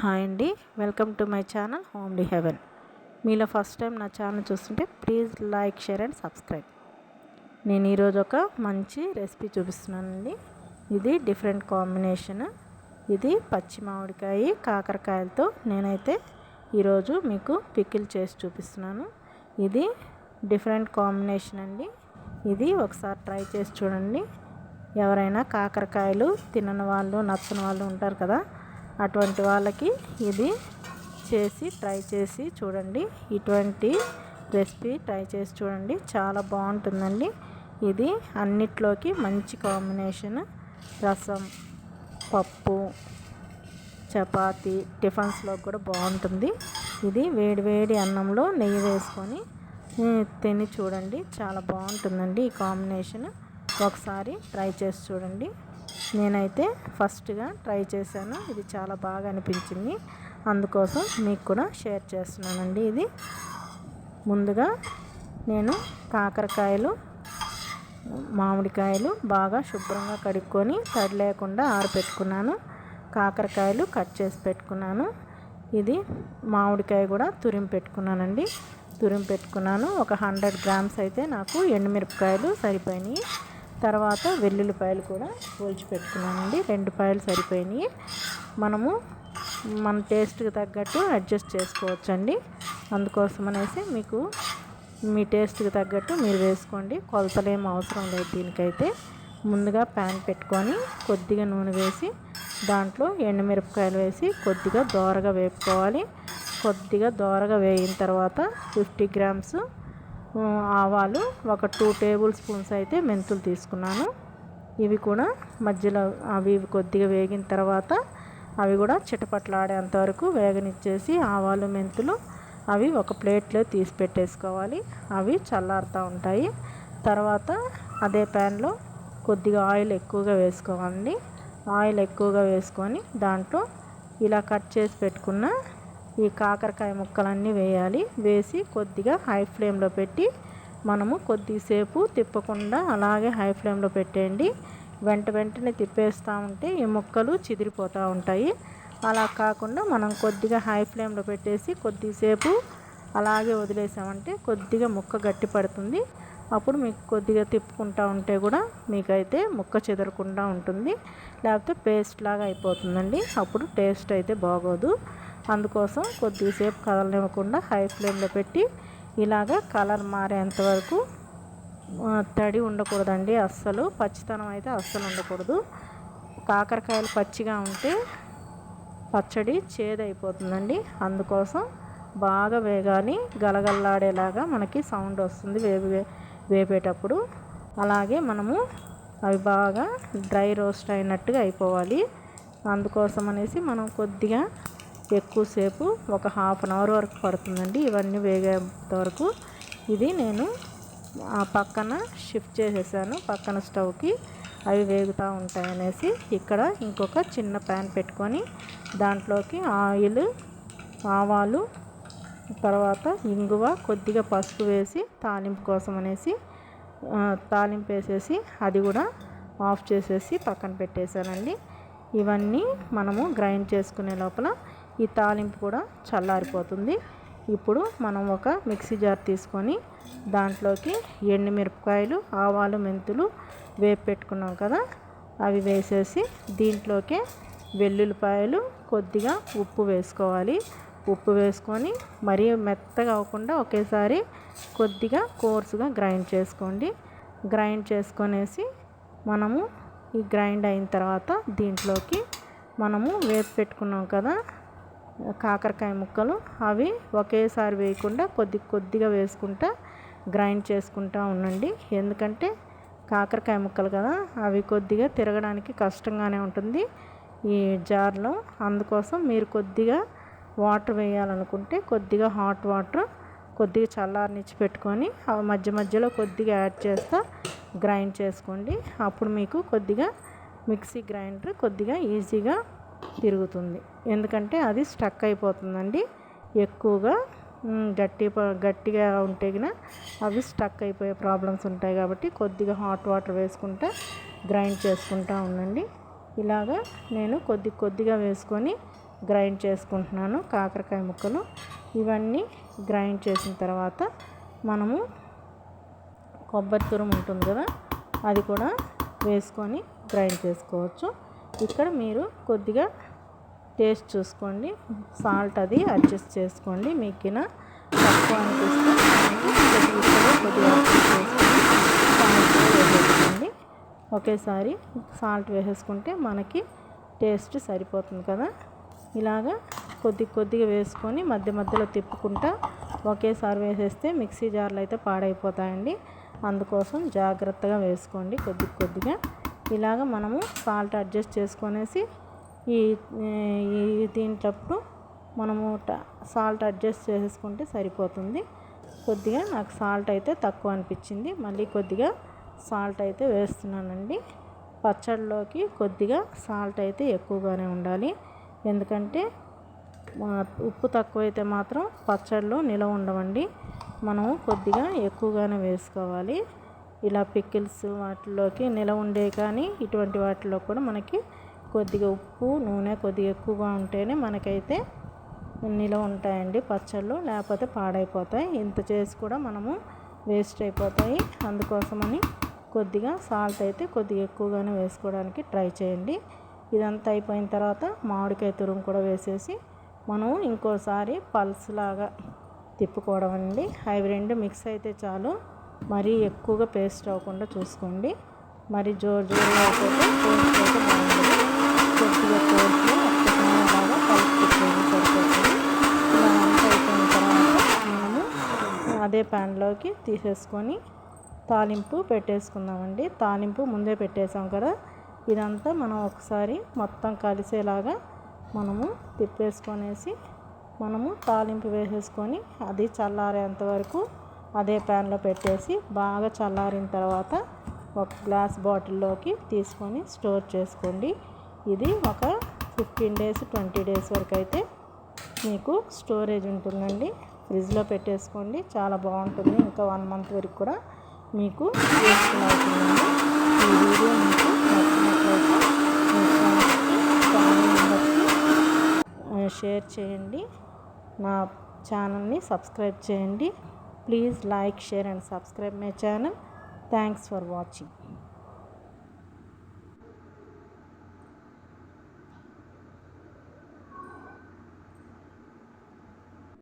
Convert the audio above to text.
Hi అండి welcome to my channel home the heaven మీలో first time నా channel చూస్తుంటే please like share and subscribe నేను ఈరోజు ఒక మంచి రెసిపీ చూపిస్తున్నానండి ఇది డిఫరెంట్ కాంబినేషన్ ఇది పచ్చి మామిడికాయ కాకరకాయలతో నేనైతే ఈరోజు మీకు పికిల్ చేసి చూపిస్తున్నాను ఇది డిఫరెంట్ కాంబినేషన్ అండి ఇది ఒకసారి ట్రై చేసి చూడండి ఎవరైనా కాకరకాయలు తినని వాళ్ళు నచ్చని వాళ్ళు ఉంటారు కదా అటువంటి వాళ్ళకి ఇది చేసి ట్రై చేసి చూడండి ఇటువంటి రెసిపీ ట్రై చేసి చూడండి చాలా బాగుంటుందండి ఇది అన్నిట్లోకి మంచి కాంబినేషన్ రసం పప్పు చపాతి టిఫిన్స్లో కూడా బాగుంటుంది ఇది వేడివేడి అన్నంలో నెయ్యి వేసుకొని తిని చూడండి చాలా బాగుంటుందండి ఈ కాంబినేషన్ ఒకసారి ట్రై చేసి చూడండి నేనైతే ఫస్ట్గా ట్రై చేశాను ఇది చాలా బాగా అనిపించింది అందుకోసం మీకు కూడా షేర్ చేస్తున్నానండి ఇది ముందుగా నేను కాకరకాయలు మామిడికాయలు బాగా శుభ్రంగా కడుక్కొని తడి లేకుండా ఆరబెట్టుకున్నాను కాకరకాయలు కట్ చేసి పెట్టుకున్నాను ఇది మామిడికాయ కూడా తురిమి పెట్టుకున్నానండి తురిమి పెట్టుకున్నాను ఒక హండ్రెడ్ గ్రామ్స్ అయితే నాకు ఎండుమిరపకాయలు సరిపోయినాయి తర్వాత వెల్లుల్లిపాయలు కూడా పోల్చి పెట్టుకున్నానండి రెండు పాయలు సరిపోయినాయి మనము మన టేస్ట్కి తగ్గట్టు అడ్జస్ట్ చేసుకోవచ్చండి అందుకోసం అనేసి మీకు మీ టేస్ట్కి తగ్గట్టు మీరు వేసుకోండి కొలతలేం అవసరం లేదు దీనికైతే ముందుగా ప్యాన్ పెట్టుకొని కొద్దిగా నూనె వేసి దాంట్లో ఎండుమిరపకాయలు వేసి కొద్దిగా దోరగా వేపుకోవాలి కొద్దిగా దోరగా వేగిన తర్వాత ఫిఫ్టీ గ్రామ్స్ ఆవాలు ఒక టూ టేబుల్ స్పూన్స్ అయితే మెంతులు తీసుకున్నాను ఇవి కూడా మధ్యలో అవి కొద్దిగా వేగిన తర్వాత అవి కూడా చిటపట్లాడేంత వరకు వేగనిచ్చేసి ఆవాలు మెంతులు అవి ఒక ప్లేట్లో తీసి పెట్టేసుకోవాలి అవి చల్లారుతూ ఉంటాయి తర్వాత అదే ప్యాన్లో కొద్దిగా ఆయిల్ ఎక్కువగా వేసుకోవాలండి ఆయిల్ ఎక్కువగా వేసుకొని దాంట్లో ఇలా కట్ చేసి పెట్టుకున్న ఈ కాకరకాయ ముక్కలన్నీ వేయాలి వేసి కొద్దిగా హై ఫ్లేమ్లో పెట్టి మనము కొద్దిసేపు తిప్పకుండా అలాగే హై ఫ్లేమ్లో పెట్టేయండి వెంట వెంటనే తిప్పేస్తూ ఉంటే ఈ ముక్కలు చిదిరిపోతూ ఉంటాయి అలా కాకుండా మనం కొద్దిగా హై ఫ్లేమ్లో పెట్టేసి కొద్దిసేపు అలాగే వదిలేసామంటే కొద్దిగా ముక్క గట్టి పడుతుంది అప్పుడు మీకు కొద్దిగా తిప్పుకుంటూ ఉంటే కూడా మీకైతే ముక్క చెదరకుండా ఉంటుంది లేకపోతే పేస్ట్ లాగా అయిపోతుందండి అప్పుడు టేస్ట్ అయితే బాగోదు అందుకోసం కొద్దిసేపు కదలనివ్వకుండా హై ఫ్లేమ్లో పెట్టి ఇలాగ కలర్ మారేంత వరకు తడి ఉండకూడదండి అస్సలు పచ్చితనం అయితే అస్సలు ఉండకూడదు కాకరకాయలు పచ్చిగా ఉంటే పచ్చడి చేదైపోతుందండి అందుకోసం బాగా వేగాని గలగల్లాడేలాగా మనకి సౌండ్ వస్తుంది వేపి వేపేటప్పుడు అలాగే మనము అవి బాగా డ్రై రోస్ట్ అయినట్టుగా అయిపోవాలి అందుకోసం అనేసి మనం కొద్దిగా ఎక్కువసేపు ఒక హాఫ్ అన్ అవర్ వరకు పడుతుందండి ఇవన్నీ వేగేంత వరకు ఇది నేను ఆ పక్కన షిఫ్ట్ చేసేసాను పక్కన స్టవ్కి అవి వేగుతూ ఉంటాయనేసి ఇక్కడ ఇంకొక చిన్న ప్యాన్ పెట్టుకొని దాంట్లోకి ఆయిల్ ఆవాలు తర్వాత ఇంగువ కొద్దిగా పసుపు వేసి తాలింపు కోసం అనేసి తాలింపు వేసేసి అది కూడా ఆఫ్ చేసేసి పక్కన పెట్టేశానండి ఇవన్నీ మనము గ్రైండ్ చేసుకునే లోపల ఈ తాలింపు కూడా చల్లారిపోతుంది ఇప్పుడు మనం ఒక మిక్సీ జార్ తీసుకొని దాంట్లోకి ఎండుమిరపకాయలు ఆవాలు మెంతులు వేపు పెట్టుకున్నాం కదా అవి వేసేసి దీంట్లోకే వెల్లుల్లిపాయలు కొద్దిగా ఉప్పు వేసుకోవాలి ఉప్పు వేసుకొని మరీ మెత్తగా అవ్వకుండా ఒకేసారి కొద్దిగా కోర్సుగా గ్రైండ్ చేసుకోండి గ్రైండ్ చేసుకొనేసి మనము ఈ గ్రైండ్ అయిన తర్వాత దీంట్లోకి మనము వేపు పెట్టుకున్నాం కదా కాకరకాయ ముక్కలు అవి ఒకేసారి వేయకుండా కొద్ది కొద్దిగా వేసుకుంటా గ్రైండ్ చేసుకుంటా ఉండండి ఎందుకంటే కాకరకాయ ముక్కలు కదా అవి కొద్దిగా తిరగడానికి కష్టంగానే ఉంటుంది ఈ జార్లో అందుకోసం మీరు కొద్దిగా వాటర్ వేయాలనుకుంటే కొద్దిగా హాట్ వాటర్ కొద్దిగా చల్లారనిచ్చి పెట్టుకొని మధ్య మధ్యలో కొద్దిగా యాడ్ చేస్తా గ్రైండ్ చేసుకోండి అప్పుడు మీకు కొద్దిగా మిక్సీ గ్రైండర్ కొద్దిగా ఈజీగా తిరుగుతుంది ఎందుకంటే అది స్టక్ అయిపోతుందండి ఎక్కువగా గట్టి గట్టిగా ఉంటే గిన అవి స్టక్ అయిపోయే ప్రాబ్లమ్స్ ఉంటాయి కాబట్టి కొద్దిగా హాట్ వాటర్ వేసుకుంటా గ్రైండ్ చేసుకుంటా ఉండండి ఇలాగా నేను కొద్ది కొద్దిగా వేసుకొని గ్రైండ్ చేసుకుంటున్నాను కాకరకాయ ముక్కలు ఇవన్నీ గ్రైండ్ చేసిన తర్వాత మనము కొబ్బరి తురం ఉంటుంది కదా అది కూడా వేసుకొని గ్రైండ్ చేసుకోవచ్చు ఇక్కడ మీరు కొద్దిగా టేస్ట్ చూసుకోండి సాల్ట్ అది అడ్జస్ట్ చేసుకోండి మీకిన తక్కువ అనిపిస్తుంది కొద్దిగా సాల్ట్ వేసేసుకోండి ఒకేసారి సాల్ట్ వేసేసుకుంటే మనకి టేస్ట్ సరిపోతుంది కదా ఇలాగా కొద్ది కొద్దిగా వేసుకొని మధ్య మధ్యలో తిప్పుకుంటా ఒకేసారి వేసేస్తే మిక్సీ జార్లు అయితే పాడైపోతాయండి అందుకోసం జాగ్రత్తగా వేసుకోండి కొద్ది కొద్దిగా ఇలాగ మనము సాల్ట్ అడ్జస్ట్ చేసుకునేసి ఈ ఈ దీంట్లో మనము సాల్ట్ అడ్జస్ట్ చేసుకుంటే సరిపోతుంది కొద్దిగా నాకు సాల్ట్ అయితే తక్కువ అనిపించింది మళ్ళీ కొద్దిగా సాల్ట్ అయితే వేస్తున్నానండి పచ్చడిలోకి కొద్దిగా సాల్ట్ అయితే ఎక్కువగానే ఉండాలి ఎందుకంటే ఉప్పు తక్కువైతే మాత్రం పచ్చడిలో నిలవ ఉండవండి మనము కొద్దిగా ఎక్కువగానే వేసుకోవాలి ఇలా పిక్కిల్స్ వాటిలోకి నిల ఉండే కానీ ఇటువంటి వాటిలో కూడా మనకి కొద్దిగా ఉప్పు నూనె కొద్దిగా ఎక్కువగా ఉంటేనే మనకైతే నిలవ ఉంటాయండి పచ్చళ్ళు లేకపోతే పాడైపోతాయి ఇంత చేసి కూడా మనము వేస్ట్ అయిపోతాయి అందుకోసమని కొద్దిగా సాల్ట్ అయితే కొద్దిగా ఎక్కువగానే వేసుకోవడానికి ట్రై చేయండి ఇదంతా అయిపోయిన తర్వాత మామిడికాయ తురుము కూడా వేసేసి మనము ఇంకోసారి పల్స్ లాగా తిప్పుకోవడం అండి అవి రెండు మిక్స్ అయితే చాలు మరీ ఎక్కువగా పేస్ట్ అవ్వకుండా చూసుకోండి మరి జోరు జోరుగా ఇలా అయిపోయిన తర్వాత అదే ప్యాన్లోకి తీసేసుకొని తాలింపు పెట్టేసుకుందామండి తాలింపు ముందే పెట్టేసాం కదా ఇదంతా మనం ఒకసారి మొత్తం కలిసేలాగా మనము తిప్పేసుకొనేసి మనము తాలింపు వేసేసుకొని అది చల్లారేంత వరకు అదే ప్యాన్లో పెట్టేసి బాగా చల్లారిన తర్వాత ఒక గ్లాస్ బాటిల్లోకి తీసుకొని స్టోర్ చేసుకోండి ఇది ఒక ఫిఫ్టీన్ డేస్ ట్వంటీ డేస్ వరకు అయితే మీకు స్టోరేజ్ ఉంటుందండి ఫ్రిడ్జ్లో పెట్టేసుకోండి చాలా బాగుంటుంది ఇంకా వన్ మంత్ వరకు కూడా మీకు షేర్ చేయండి నా ఛానల్ని సబ్స్క్రైబ్ చేయండి Please like, share and subscribe my channel. Thanks for watching.